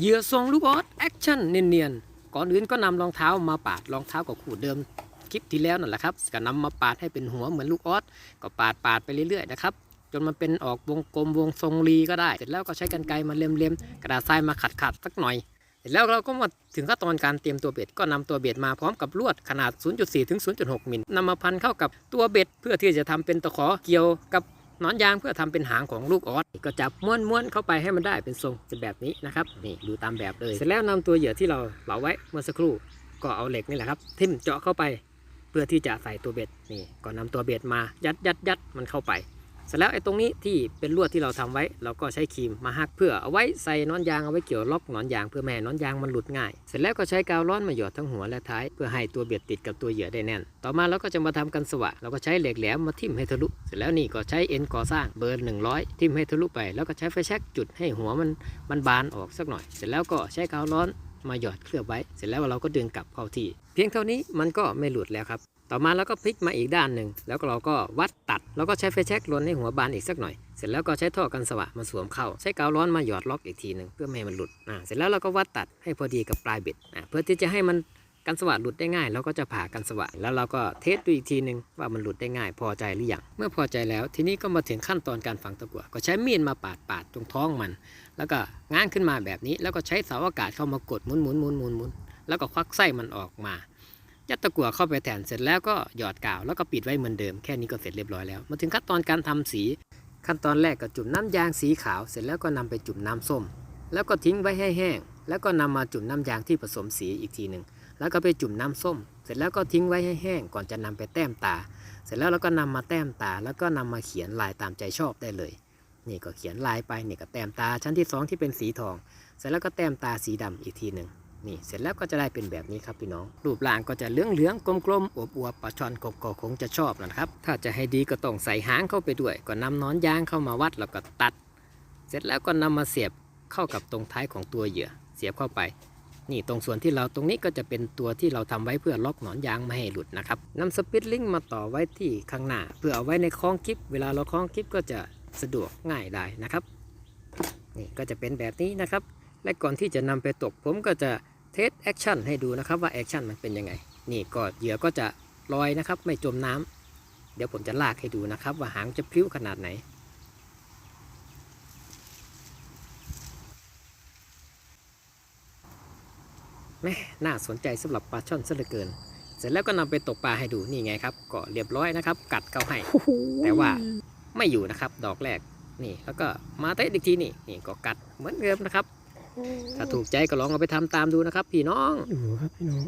เหยื่อทรงลูกออสแอคชั่นเนียนๆ ก่อนอื่นก็นำรองเท้ามาปาดรองเท้ากับขูดเดิมคลิปที่แล้วนั่นแหละครับก็นำมาปาดให้เป็นหัวเหมือนลูกออสก็ปาดปาดไปเรื่อยๆนะครับจนมันเป็นออกวงกลมวงทรงรีก็ได้ เสร็จแล้วก็ใช้กรรไกรมาเล็มๆ กระดาษทรายมาขัดๆสักหน่อย เสร็จแล้วเราก็มาถึงขั้นตอนการเตรียมตัวเบ็ดก็นำตัวเบ็ดมาพร้อมกับลวดขนาด 0.4 ถึง 0.6 มิลนำมาพันเข้ากับตัวเบ็ดเพื่อที่จะทำเป็นตะขอเกี่ยวกับ นอนยางเพื่อทำเป็นหางของลูกออสก็จับม้วนๆเข้าไปให้มันได้เป็นทรงเป็นแบบนี้นะครับนี่ดูตามแบบเลย เสร็จแล้วนำตัวเหยื่อที่เราเหลาไว้เมื่อสักครู่ก็เอาเหล็กนี่แหละครับทิ่มเจาะเข้าไป เพื่อที่จะใส่ตัวเบ็ดนี่ก็นำตัวเบ็ดมายัดยัดยัดมันเข้าไป สร็จแล้วไอ้ตรงนี้ที่เป็นลวดที่เราทำไว้ เราก็ใช้ครีมมาหักเพื่อเอาไว้ใส่นอนยางเอาไว้เกี่ยวล็อกหนอนยางเพื่อแม่นอนยางมันหลุดง่าย เสร็จแล้วก็ใช้กาวร้อนมาหยอดทั้งหัวและท้ายเพื่อให้ตัวเบ็ดติดกับตัวเหยื่อได้แน่น ต่อมาเราก็จะมาทำกันสวะเราก็ใช้เหล็กแหลมมาทิ่มให้ทะลุ เสร็จแล้วนี่ก็ใช้เอ็นก่อสร้างเบอร์ 100 ทิ่มให้ทะลุไป แล้วก็ใช้ไฟแช็กจุดให้หัวมันมันบานออกสักหน่อย เสร็จแล้วก็ใช้กาวร้อนมาหยอดเคลือบไว้ เสร็จแล้วเราก็ดึงกลับเข้าที่ เพียงเท่านี้มันก็ไม่หลุดแล้วครับ ต่อมาเราก็พลิกมาอีกด้านหนึ่งแล้วเราก็วัดตัด แล้วก็ใช้ไฟแช็กลนให้หัวบานอีกสักหน่อย เสร็จแล้วก็ใช้ท่อกันสวะมาสวมเข้า ใช้กาวร้อนมาหยอดล็อกอีกทีหนึ่งเพื่อไม่ให้มันหลุดอ่าเสร็จแล้วเราก็วัดตัดให้พอดีกับปลายเบ็ดอ่าเพื่อที่จะให้มันกันสวะหลุดได้ง่ายเราก็จะผ่ากันสวะแล้วเราก็เทสดูอีกทีหนึ่งว่ามันหลุดได้ง่ายพอใจหรือยังเมื่อพอใจแล้วทีนี้ก็มาถึงขั้นตอนการฝังตะกั่วก็ใช้มีดมาปาดปาดตรงท้องมัน แล้วก็ง้างขึ้นมาแบบนี้ แล้วก็ใช้เสาอากาศเข้ามากดหมุนหมุนหมุนหมุนหมุนแล้วก็ควักไส้มันออกมา ยัดตะกั่วเข้าไปแทนเสร็จแล้วก็หยอดกาวแล้วก็ปิดไว้เหมือนเดิมแค่นี้ก็เสร็จเรียบร้อยแล้ว มาถึงขั้นตอนการทำสี ขั้นตอนแรกก็จุ่มน้ำยางสีขาวเสร็จแล้วก็นำไปจุ่มน้ำส้ม แล้วก็ทิ้งไว้ให้แห้ง แล้วก็นำมาจุ่มน้ำยางที่ผสมสีอีกทีหนึ่งแล้วก็ไปจุ่มน้ำส้ม เสร็จแล้วก็ทิ้งไว้ให้แห้งก่อนจะนำไปแต้มตา เสร็จแล้วเราก็นำมาแต้มตา แล้วก็นำมาเขียนลายตามใจชอบได้เลยนี่ก็เขียนลายไปนี่ก็แต้มตาชั้นที่สองที่เป็นสีทอง เสร็จแล้วก็แต้มตาสีดำอีกทีหนึ่ง นี่เสร็จแล้วก็จะได้เป็นแบบนี้ครับพี่น้อง รูปร่างก็จะเหลืองเหลืองๆกลมๆอวบอวบๆปลาช่อนกบก็คงจะชอบนะครับ ถ้าจะให้ดีก็ต้องใส่หางเข้าไปด้วย ก็นำหนอนยางเข้ามาวัดแล้วก็ตัด เสร็จแล้วก็นำมาเสียบเข้ากับตรงท้ายของตัวเหยื่อ เสียบเข้าไป นี่ตรงส่วนที่เราตรงนี้ก็จะเป็นตัวที่เราทำไว้เพื่อล็อกหนอนยางไม่ให้หลุดนะครับนำสปิตลิงมาต่อไว้ที่ข้างหน้า เพื่อเอาไว้ในคล้องคลิป เวลาเราคล้องคลิปก็จะสะดวกง่ายได้นะครับ นี่ก็จะเป็นแบบนี้นะครับ และก่อนที่จะนำไปตกผมก็จะ เทสแอคชั่นให้ดูนะครับว่าแอคชั่นมันเป็นยังไง นี่ก็เหยื่อก็จะลอยนะครับ ไม่จมน้ำเดี๋ยวผมจะลากให้ดูนะครับ ว่าหางจะพลิ้วขนาดไหน แม่น่าสนใจสำหรับปลาช่อนซะเหลือเกิน เสร็จแล้วก็นำไปตกปลาให้ดูนี่ไงครับ ก็เรียบร้อยนะครับ กัดเข้าให้ แต่ว่าไม่อยู่นะครับ ดอกแรกนี่แล้วก็มาเตะอีกทีนี่นี่ก็กัดเหมือนเดิมนะครับ ถ้าถูกใจก็ลองเอาไปทำตามดูนะครับ พี่น้องดูครับพี่น้อง